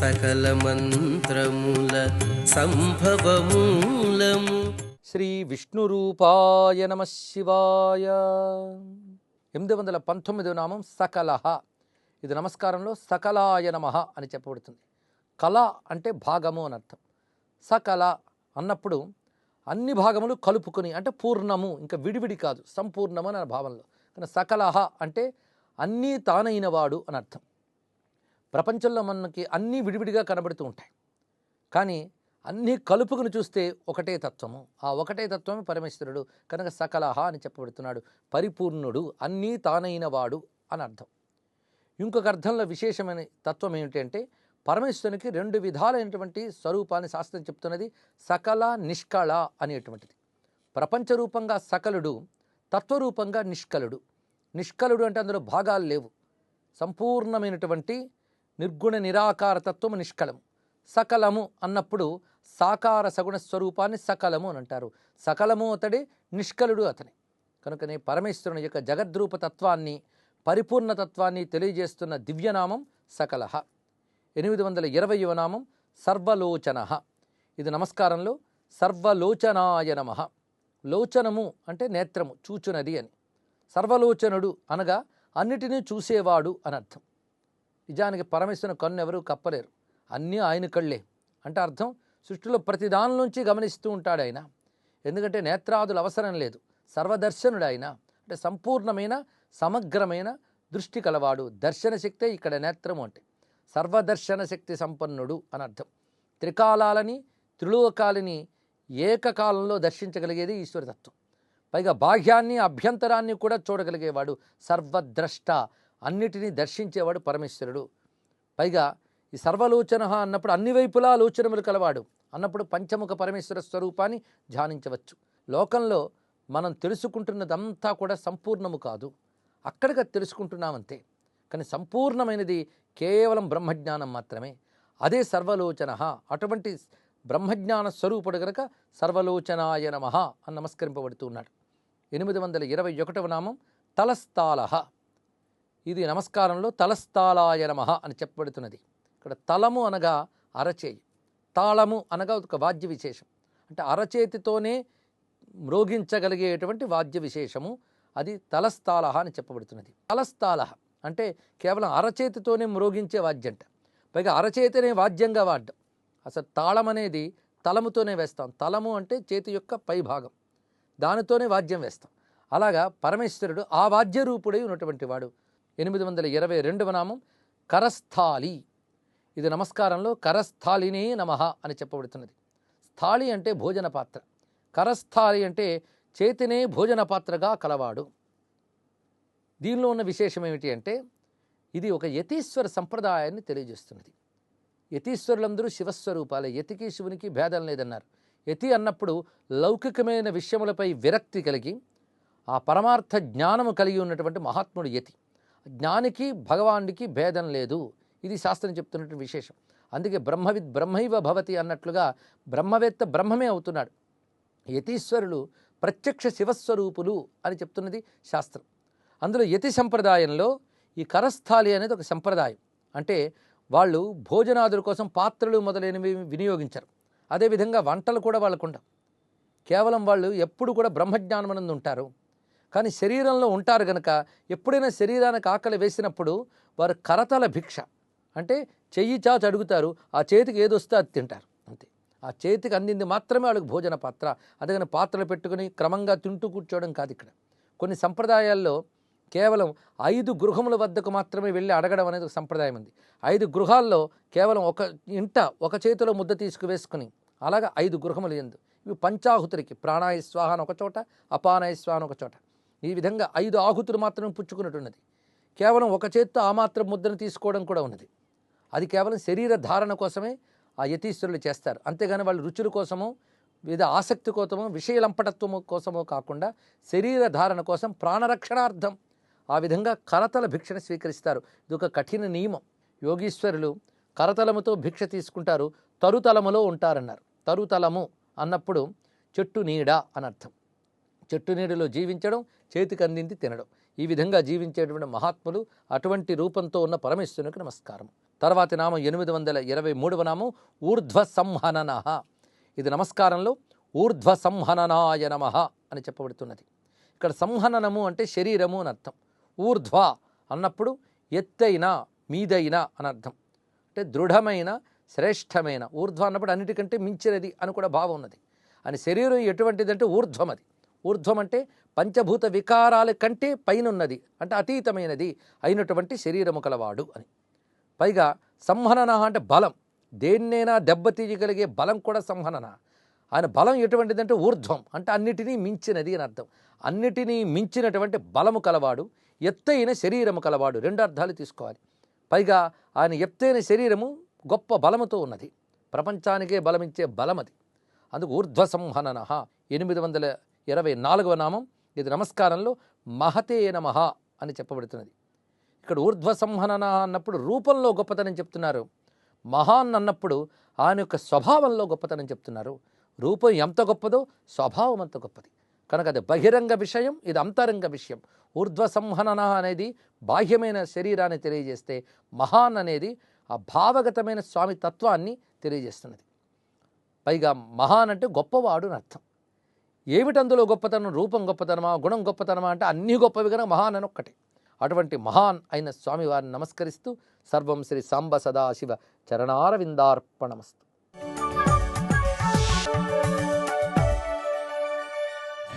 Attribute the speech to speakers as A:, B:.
A: సకల మంత్రముల సంభవమూలము.
B: శ్రీ విష్ణురూపాయ నమ శివాయ. ఎనిమిది వందల పంతొమ్మిదవ నామం సకలహ. ఇది నమస్కారంలో సకలాయ నమ అని చెప్పబడుతుంది. కళ అంటే భాగము అని అర్థం. సకల అన్నప్పుడు అన్ని భాగములు కలుపుకొని అంటే పూర్ణము ఇంకా విడివిడి కాదు సంపూర్ణము అనే భావంలో కానీ సకలహ అంటే అన్నీ తానైనవాడు అని అర్థం. ప్రపంచంలో మనకి అన్నీ విడివిడిగా కనబడుతూ ఉంటాయి. కానీ అన్నీ కలుపుకుని చూస్తే ఒకటే తత్వము. ఆ ఒకటే తత్వమే పరమేశ్వరుడు కనుక సకలహ అని చెప్పబడుతున్నాడు. పరిపూర్ణుడు అన్నీ తానైన వాడు అని అర్థం. ఇంకొక అర్థంలో విశేషమైన తత్వం ఏమిటంటే పరమేశ్వరునికి రెండు విధాలైనటువంటి స్వరూపాన్ని శాస్త్రం చెప్తున్నది సకల నిష్కళ అనేటువంటిది. ప్రపంచ రూపంగా సకలుడు తత్వరూపంగా నిష్కలుడు. నిష్కలుడు అంటే అందులో భాగాలు లేవు. సంపూర్ణమైనటువంటి నిర్గుణ నిరాకార తత్వము నిష్కలము. సకలము అన్నప్పుడు సాకార సగుణ స్వరూపాన్ని సకలము అని అంటారు. సకలము అతడే నిష్కలుడు అతని. కనుకనే పరమేశ్వరుని యొక్క జగద్రూప తత్వాన్ని పరిపూర్ణ తత్వాన్ని తెలియజేస్తున్న దివ్యనామం సకలహ. ఎనిమిది వందల ఇరవయవ నామం సర్వలోచన. ఇది నమస్కారంలో సర్వలోచనాయ నమ. లోచనము అంటే నేత్రము చూచునది అని. సర్వలోచనుడు అనగా అన్నిటినీ చూసేవాడు అని అర్థం. నిజానికి పరమేశ్వరుని కన్ను ఎవరూ కప్పలేరు. అన్నీ ఆయన కళ్ళే. అంటే అర్థం? సృష్టిలో ప్రతి దానిలోంచి గమనిస్తూ ఉంటాడు ఆయన. ఎందుకంటే నేత్రాదులు అవసరం లేదు. సర్వదర్శనుడు ఆయన అంటే సంపూర్ణమైన సమగ్రమైన దృష్టి కలవాడు. దర్శన శక్తే ఇక్కడ నేత్రము అంటే. సర్వదర్శన శక్తి సంపన్నుడు అని అర్థం. త్రికాలాలని త్రిలోకాలని ఏకకాలంలో దర్శించగలిగేది ఈశ్వరతత్వం. పైగా బాహ్యాన్ని అభ్యంతరాన్ని కూడా చూడగలిగేవాడు సర్వద్రష్ట. అన్నిటినీ దర్శించేవాడు పరమేశ్వరుడు. పైగా ఈ సర్వలోచన అన్నప్పుడు అన్ని వైపులా లోచనములు కలవాడు. అన్నప్పుడు పంచముఖ పరమేశ్వర స్వరూపాన్ని ధ్యానించవచ్చు. లోకంలో మనం తెలుసుకుంటున్నదంతా కూడా సంపూర్ణము కాదు. అక్కడికి తెలుసుకుంటున్నామంతే. కానీ సంపూర్ణమైనది కేవలం బ్రహ్మజ్ఞానం మాత్రమే. అదే సర్వలోచన. అటువంటి బ్రహ్మజ్ఞాన స్వరూపుడు గనక సర్వలోచనాయ నమ అని నమస్కరింపబడుతూ ఉన్నాడు. ఎనిమిది వందల ఇరవై ఒకటవ నామం తలస్థాలహ ఇది నమస్కారంలో తలస్థాలాయ నమ అని చెప్పబడుతున్నది. ఇక్కడ తలము అనగా అరచేయి. తాళము అనగా ఒక వాద్య విశేషం. అంటే అరచేతితోనే మ్రోగించగలిగేటువంటి వాద్య విశేషము. అది తలస్థాలహ అని చెప్పబడుతున్నది. తలస్థాలహ అంటే కేవలం అరచేతితోనే మ్రోగించే వాద్యంట. పైగా అరచేతినే వాద్యంగా వాడడం. అసలు తాళం అనేది తలముతోనే వేస్తాం. తలము అంటే చేతి యొక్క పై భాగం. దానితోనే వాద్యం వేస్తాం. అలాగా పరమేశ్వరుడు ఆ వాద్య రూపుడై ఉన్నటువంటి వాడు. ఎనిమిది వందల ఇరవై రెండవ నామం కరస్థాలి ఇది నమస్కారంలో కరస్థాలినే నమః అని చెప్పబడుతున్నది. స్థాళి అంటే భోజన పాత్ర. కరస్థాలి అంటే చేతినే భోజన పాత్రగా కలవాడు. దీనిలో ఉన్న విశేషం ఏమిటి అంటే ఇది ఒక యతీశ్వర సంప్రదాయాన్ని తెలియజేస్తున్నది. యతీశ్వరులందరూ శివస్వరూపాలే. యతికి శివునికి భేదం లేదన్నారు. యతి అన్నప్పుడు లౌకికమైన విషయములపై విరక్తి కలిగి ఆ పరమార్థ జ్ఞానము కలిగి ఉన్నటువంటి మహాత్ముడు యతి. జ్ఞానికి భగవానుడికి భేదం లేదు. ఇది శాస్త్రం చెప్తున్నటువంటి విశేషం. అందుకే బ్రహ్మవిద్ బ్రహ్మైవ భవతి అన్నట్లుగా బ్రహ్మవేత్త బ్రహ్మమే అవుతున్నాడు. యతీశ్వరులు ప్రత్యక్ష శివస్వరూపులు అని చెప్తున్నది శాస్త్రం. అందులో యతి సంప్రదాయంలో ఈ కరస్థాలి అనేది ఒక సంప్రదాయం. అంటే వాళ్ళు భోజనాదుల కోసం పాత్రలు మొదలైనవి వినియోగించరు. అదేవిధంగా వంటలు కూడా వాళ్ళకుండా కేవలం వాళ్ళు ఎప్పుడు కూడా బ్రహ్మజ్ఞానమనందు ఉంటారు కానీ శరీరంలో ఉంటారు గనక ఎప్పుడైనా శరీరానికి ఆకలి వేసినప్పుడు వారు కరతల భిక్ష. అంటే చెయ్యి చాచి అడుగుతారు ఆ చేతికి ఏదొస్తే అది తింటారు. అంతే. ఆ చేతికి అందింది మాత్రమే వాళ్ళకి భోజన పాత్ర. అదే పాత్రలు పెట్టుకుని క్రమంగా తింటూ కూర్చోవడం కాదు ఇక్కడ. కొన్ని సంప్రదాయాల్లో కేవలం ఐదు గృహముల వద్దకు మాత్రమే వెళ్ళి అడగడం అనేది ఒక సంప్రదాయం ఉంది. ఐదు గృహాల్లో కేవలం ఒక ఇంట ఒక చేతిలో ముద్ద తీసుకు వేసుకుని అలాగా ఐదు గృహములు ఎందు. ఇవి పంచాహుతులకి ప్రాణాయ స్వాహ అని ఒక చోట అపానాయ స్వాహ అని ఒక చోట. ఈ విధంగా ఐదు ఆహుతులు మాత్రం పుచ్చుకున్నట్టున్నది. కేవలం ఒక చేత్తో ఆ మాత్రం ముద్రను తీసుకోవడం కూడా ఉన్నది. అది కేవలం శరీర ధారణ కోసమే ఆ యతీశ్వరులు చేస్తారు. అంతేగాని వాళ్ళు రుచుల కోసమో వివిధ ఆసక్తి కోసమో విషయలంపటత్వము కోసమో కాకుండా శరీర ధారణ కోసం ప్రాణరక్షణార్థం ఆ విధంగా కరతల భిక్షను స్వీకరిస్తారు. ఇది ఒక కఠిన నియమం. యోగీశ్వరులు కరతలముతో భిక్ష తీసుకుంటారు తరుతలములో ఉంటారన్నారు. తరుతలము అన్నప్పుడు చెట్టు నీడ అని అర్థం చెట్టు నీడలో జీవించడం చేతికి అందింది తినడం. ఈ విధంగా జీవించేటువంటి మహాత్ములు అటువంటి రూపంతో ఉన్న పరమేశ్వరునికి నమస్కారం. తర్వాతి నామం ఎనిమిది వందల ఇరవై మూడవ నామం ఊర్ధ్వ సంహనన ఇది నమస్కారంలో ఊర్ధ్వ సంహననాయ నమ అని చెప్పబడుతున్నది. ఇక్కడ సంహననము అంటే శరీరము అని అర్థం. ఊర్ధ్వ అన్నప్పుడు ఎత్తైన మీదైన అని అర్థం. అంటే దృఢమైన శ్రేష్టమైన. ఊర్ధ్వ అన్నప్పుడు అన్నిటికంటే మించినది అని కూడా భావం ఉన్నది. అని శరీరం ఎటువంటిదంటే ఊర్ధ్వం అది ఊర్ధ్వం అంటే పంచభూత వికారాల కంటే పైనున్నది అంటే అతీతమైనది అయినటువంటి శరీరము కలవాడు అని. పైగా సంహనన అంటే బలం. దేన్నైనా దెబ్బతీయగలిగే బలం కూడా సంహనన. ఆయన బలం ఎటువంటిదంటే ఊర్ధ్వం అంటే అన్నిటినీ మించినది అని అర్థం. అన్నిటినీ మించినటువంటి బలము కలవాడు ఎత్తైన శరీరము కలవాడు రెండు అర్థాలు తీసుకోవాలి. పైగా ఆయన ఎత్తైన శరీరము గొప్ప బలముతో ఉన్నది. ప్రపంచానికే బలమిచ్చే బలమది. అందుకు ఊర్ధ్వ సంహనన ఎనిమిది వందల ఇరవై నాలుగవ నామం. ఇది నమస్కారంలో మహతే నమః అని చెప్పబడుతున్నది. ఇక్కడ ఊర్ధ్వ సంహనన అన్నప్పుడు రూపంలో గొప్పతనం చెప్తున్నారు. మహాన్ అన్నప్పుడు ఆయన యొక్క స్వభావంలో గొప్పతనం చెప్తున్నారు. రూపం ఎంత గొప్పదో స్వభావం అంత గొప్పది. కనుక అది బహిరంగ విషయం ఇది అంతరంగ విషయం. ఊర్ధ్వ సంహనన అనేది బాహ్యమైన శరీరాన్ని తెలియజేస్తే మహాన్ అనేది ఆ భావగతమైన స్వామి తత్వాన్ని తెలియజేస్తున్నది. పైగా మహాన్ అంటే గొప్పవాడు అని అర్థం. ఏమిటందులో గొప్పతనం? రూపం గొప్పతనమా? గుణం గొప్పతనమా? అంటే అన్ని గొప్పవి కనుక మహాన్ అని ఒక్కటి. అటువంటి మహాన్ అయిన స్వామివారిని నమస్కరిస్తూ సర్వం శ్రీ సాంబ సదాశివ చరణారవిందార్పణమస్తు.